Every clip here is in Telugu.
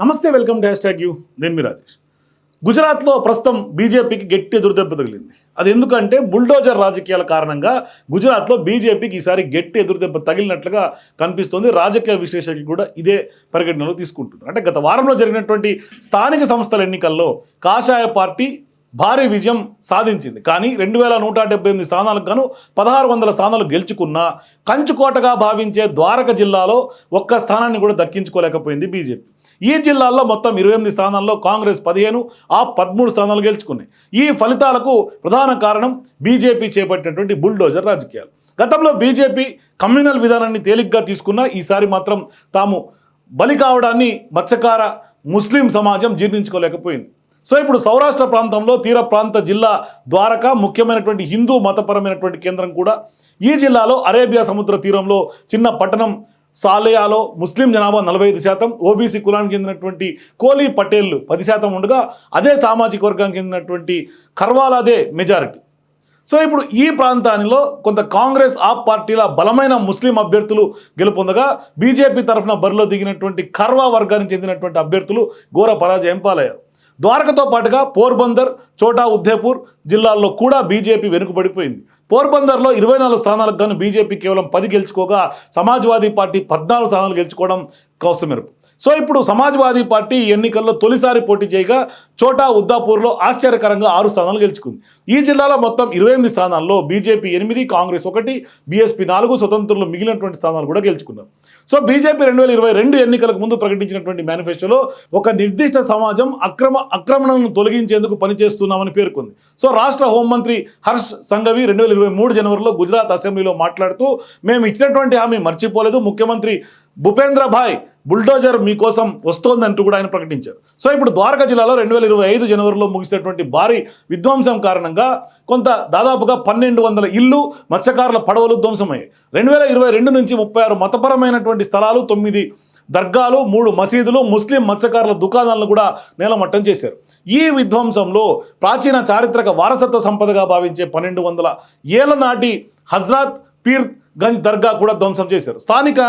నమస్తే welcome to hash tag U. నేను మీ రాజేష్. గుజరాత్లో ప్రస్తుతం బీజేపీకి గట్టి ఎదురుదెబ్బ తగిలింది. అది ఎందుకంటే బుల్డోజర్ రాజకీయాల కారణంగా గుజరాత్లో బీజేపీకి ఈసారి గట్టి ఎదురుదెబ్బ తగిలినట్లుగా కనిపిస్తోంది. రాజకీయ విశ్లేషకులు కూడా ఇదే పరిగణనలో తీసుకుంటుంది అంటే గత వారంలో జరిగినటువంటి స్థానిక సంస్థల ఎన్నికల్లో కాషాయ పార్టీ భారీ విజయం సాధించింది. కానీ రెండు వేల నూట డెబ్బై ఎనిమిది స్థానాలకు గాను పదహారు వందల స్థానాలు గెలుచుకున్న కంచుకోటగా భావించే ద్వారక జిల్లాలో ఒక్క స్థానాన్ని కూడా దక్కించుకోలేకపోయింది బీజేపీ. ఈ జిల్లాల్లో మొత్తం ఇరవై ఎనిమిది స్థానాల్లో కాంగ్రెస్ పదిహేను ఆ పదమూడు స్థానాలు గెలుచుకున్నాయి. ఈ ఫలితాలకు ప్రధాన కారణం బీజేపీ చేపట్టినటువంటి బుల్డోజర్ రాజకీయాలు. గతంలో బీజేపీ కమ్యూనల్ విధానాన్ని తేలిగ్గా తీసుకున్న ఈసారి మాత్రం తాము బలి కావడాన్ని మత్స్యకార ముస్లిం సమాజం జీర్ణించుకోలేకపోయింది. సో ఇప్పుడు సౌరాష్ట్ర ప్రాంతంలో తీర ప్రాంత జిల్లా ద్వారకా ముఖ్యమైనటువంటి హిందూ మతపరమైనటువంటి కేంద్రం కూడా ఈ జిల్లాలో అరేబియా సముద్ర తీరంలో చిన్న పట్టణం సాలయాలో ముస్లిం జనాభా నలభై ఐదు శాతం ఓబీసీ కులానికి చెందినటువంటి కోలీ పటేళ్ళు పది శాతం ఉండగా అదే సామాజిక వర్గానికి చెందినటువంటి కర్వాలాదే మెజారిటీ సో ఇప్పుడు ఈ ప్రాంతానిలో కొంత కాంగ్రెస్ ఆప్ పార్టీల బలమైన ముస్లిం అభ్యర్థులు గెలుపొందగా బీజేపీ తరఫున బరిలో దిగినటువంటి కర్వా వర్గానికి చెందినటువంటి అభ్యర్థులు ఘోర పరాజయం పాలయ్యారు. ద్వారకతో పాటుగా పోర్బందర్ చోటా ఉద్దేపూర్ జిల్లాల్లో కూడా బీజేపీ వెనుకబడిపోయింది. పోర్బందర్లో ఇరవై నాలుగు స్థానాలకు గాను బీజేపీ కేవలం పది గెలుచుకోగా సమాజ్వాదీ పార్టీ పద్నాలుగు స్థానాలు గెలుచుకోవడం కౌసమెరుపు సో ఇప్పుడు సమాజ్వాదీ పార్టీ ఎన్నికల్లో తొలిసారి పోటీ చేయగా చోటా ఉద్దాపూర్లో ఆశ్చర్యకరంగా ఆరు స్థానాలు గెలుచుకుంది. ఈ జిల్లాలో మొత్తం ఇరవై ఎనిమిది స్థానాల్లో బీజేపీ ఎనిమిది కాంగ్రెస్ ఒకటి బీఎస్పీ నాలుగు స్వతంత్రులు మిగిలినటువంటి స్థానాలు కూడా గెలుచుకున్నారు. సో బీజేపీ రెండు వేల ఇరవై రెండు ఎన్నికలకు ముందు ప్రకటించినటువంటి మేనిఫెస్టోలో ఒక నిర్దిష్ట సమాజం అక్రమ ఆక్రమణను తొలగించేందుకు పనిచేస్తున్నామని పేర్కొంది. సో రాష్ట్ర హోంమంత్రి హర్ష్ సంఘవి రెండు వేల ఇరవై మూడు జనవరిలో గుజరాత్ అసెంబ్లీలో మాట్లాడుతూ మేము ఇచ్చినటువంటి హామీ మర్చిపోలేదు. ముఖ్యమంత్రి భూపేంద్ర భాయ్ బుల్డోజర్ మీకోసం వస్తోందంటూ కూడా ఆయన ప్రకటించారు. సో ఇప్పుడు ద్వారకా జిల్లాలో రెండు వేల ఇరవై ఐదు జనవరిలో ముగిసినటువంటి భారీ విధ్వంసం కారణంగా కొంత దాదాపుగా పన్నెండు వందల ఇల్లు మత్స్యకారుల పడవలు ధ్వంసమయ్యాయి. రెండు వేల ఇరవై రెండు నుంచి ముప్పై ఆరు మతపరమైనటువంటి స్థలాలు తొమ్మిది దర్గాలు మూడు మసీదులు ముస్లిం మత్స్యకారుల దుకాణాలను కూడా నేలమట్టం చేశారు. ఈ విధ్వంసంలో ప్రాచీన చారిత్రక వారసత్వ సంపదగా భావించే పన్నెండు వందల ఏళ్ళ నాటి హజ్రాత్ పీర్ గంజ్ దర్గా కూడా ధ్వంసం చేశారు. స్థానిక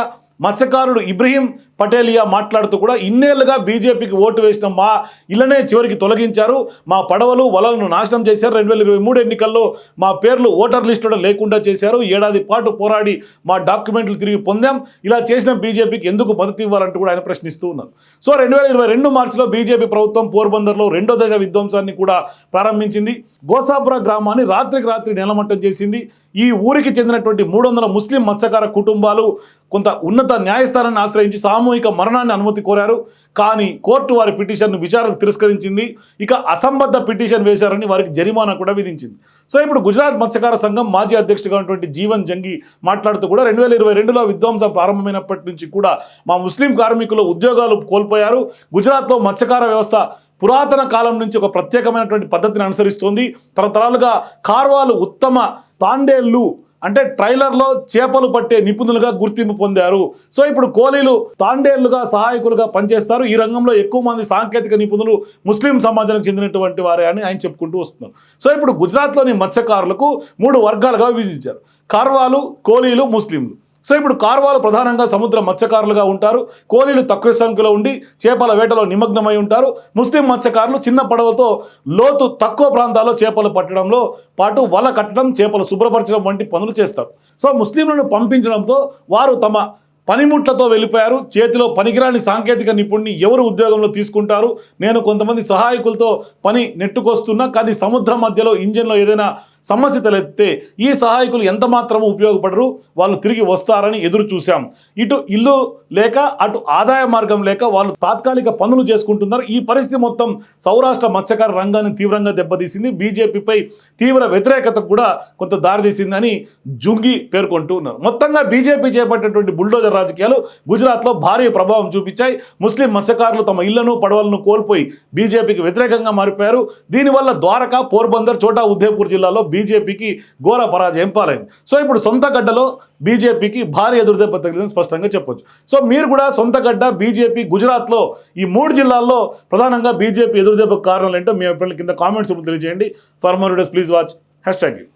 మత్స్యకారుడు ఇబ్రహీం పటేలియా మాట్లాడుతూ కూడా ఇన్నేళ్ళుగా బీజేపీకి ఓటు వేసిన మా ఇళ్ళనే చివరికి తొలగించారు. మా పడవలు వలలను నాశనం చేశారు. రెండు వేల ఇరవై మూడు ఎన్నికల్లో మా పేర్లు ఓటర్ లిస్టులో లేకుండా చేశారు. ఏడాది పాటు పోరాడి మా డాక్యుమెంట్లు తిరిగి పొందాం. ఇలా చేసిన బీజేపీకి ఎందుకు మద్దతు ఇవ్వాలంటూ కూడా ఆయన ప్రశ్నిస్తూ ఉన్నారు. సో రెండు వేల ఇరవై రెండు మార్చిలో బీజేపీ ప్రభుత్వం పోర్బందర్లో రెండో దశ విధ్వంసాన్ని కూడా ప్రారంభించింది. గోసాపుర గ్రామాన్ని రాత్రికి రాత్రి నేలమట్టం చేసింది. ఈ ఊరికి చెందినటువంటి మూడు వందల ముస్లిం మత్స్యకార కుటుంబాలు కొంత ఉన్నత న్యాయస్థానాన్ని ఆశ్రయించి సామూహిక మరణాన్ని అనుమతి కోరారు. కానీ కోర్టు వారి పిటిషన్ను విచారణకు తిరస్కరించింది. ఇక అసంబద్ధ పిటిషన్ వేశారని వారికి జరిమానా కూడా విధించింది. సో ఇప్పుడు గుజరాత్ మత్స్యకార సంఘం మాజీ అధ్యక్షుడిగా ఉన్నటువంటి జీవన్ జంగి మాట్లాడుతూ కూడా రెండు వేల ఇరవై రెండులో విధ్వంసం ప్రారంభమైనప్పటి నుంచి కూడా మా ముస్లిం కార్మికులు ఉద్యోగాలు కోల్పోయారు. గుజరాత్లో మత్స్యకార వ్యవస్థ పురాతన కాలం నుంచి ఒక ప్రత్యేకమైనటువంటి పద్ధతిని అనుసరిస్తుంది. తరతరాలుగా కార్వాలు ఉత్తమ తాండేళ్ళు అంటే ట్రైలర్లో చేపలు పట్టే నిపుణులుగా గుర్తింపు పొందారు. సో ఇప్పుడు కోలీలు తాండేళ్ళుగా సహాయకులుగా పనిచేస్తారు. ఈ రంగంలో ఎక్కువ మంది సాంకేతిక నిపుణులు ముస్లిం సమాజానికి చెందినటువంటి వారే అని ఆయన చెప్పుకుంటూ వస్తున్నారు. సో ఇప్పుడు గుజరాత్లోని మత్స్యకారులకు మూడు వర్గాలుగా విభజించారు. కార్వాలు కోలీలు ముస్లింలు. సో ఇప్పుడు కార్వాలు ప్రధానంగా సముద్ర మత్స్యకారులుగా ఉంటారు. కోలీలు తక్కువ సంఖ్యలో ఉండి చేపల వేటలో నిమగ్నమై ఉంటారు. ముస్లిం మత్స్యకారులు చిన్న పడవతో లోతు తక్కువ ప్రాంతాల్లో చేపలు పట్టడంలో పాటు వల కట్టడం చేపలు శుభ్రపరచడం వంటి పనులు చేస్తారు. సో ముస్లింలను పంపించడంతో వారు తమ పనిముట్లతో వెళ్ళిపోయారు. చేతిలో పనికిరాని సాంకేతిక నిపుణుని ఎవరు ఉద్యోగంలో తీసుకుంటారు? నేను కొంతమంది సహాయకులతో పని నెట్టుకొస్తున్నా కానీ సముద్రం మధ్యలో ఇంజన్లో ఏదైనా సమస్య తలెత్తే ఈ సహాయకులు ఎంత మాత్రము ఉపయోగపడరు వాళ్ళు తిరిగి వస్తారని ఎదురు చూశాం. ఇటు ఇల్లు లేక అటు ఆదాయ మార్గం లేక వాళ్ళు తాత్కాలిక పనులు చేసుకుంటున్నారు. ఈ పరిస్థితి మొత్తం సౌరాష్ట్ర మత్స్యకార రంగాన్ని తీవ్రంగా దెబ్బతీసింది. బీజేపీపై తీవ్ర వ్యతిరేకత కూడా కొంత దారితీసిందని జుంగి పేర్కొంటూ ఉన్నారు. మొత్తంగా బీజేపీ చేపట్టినటువంటి బుల్డోజర్ రాజకీయాలు గుజరాత్లో భారీ ప్రభావం చూపించాయి. ముస్లిం మత్స్యకారులు తమ ఇళ్ళను పడవలను కోల్పోయి బీజేపీకి వ్యతిరేకంగా మారిపోయారు. దీనివల్ల ద్వారకా పోర్బందర్ చోటా ఉదయపూర్ జిల్లాలో బీజేపీకి ఘోర పరాజయం పాలైంది. సో ఇప్పుడు సొంత గడ్డలో బీజేపీకి భారీ ఎదురుదెబ్బ తగిలిందని స్పష్టంగా చెప్పొచ్చు. సో మీరు కూడా సొంత గడ్డ బీజేపీ గుజరాత్లో ఈ మూడు జిల్లాల్లో ప్రధానంగా బీజేపీ ఎదురుదెబ్బకు కారణాలు ఏంటో మీ అభిప్రాయాలు కింద కామెంట్స్ తెలియజేయండి. For more please watch. Hash tag U.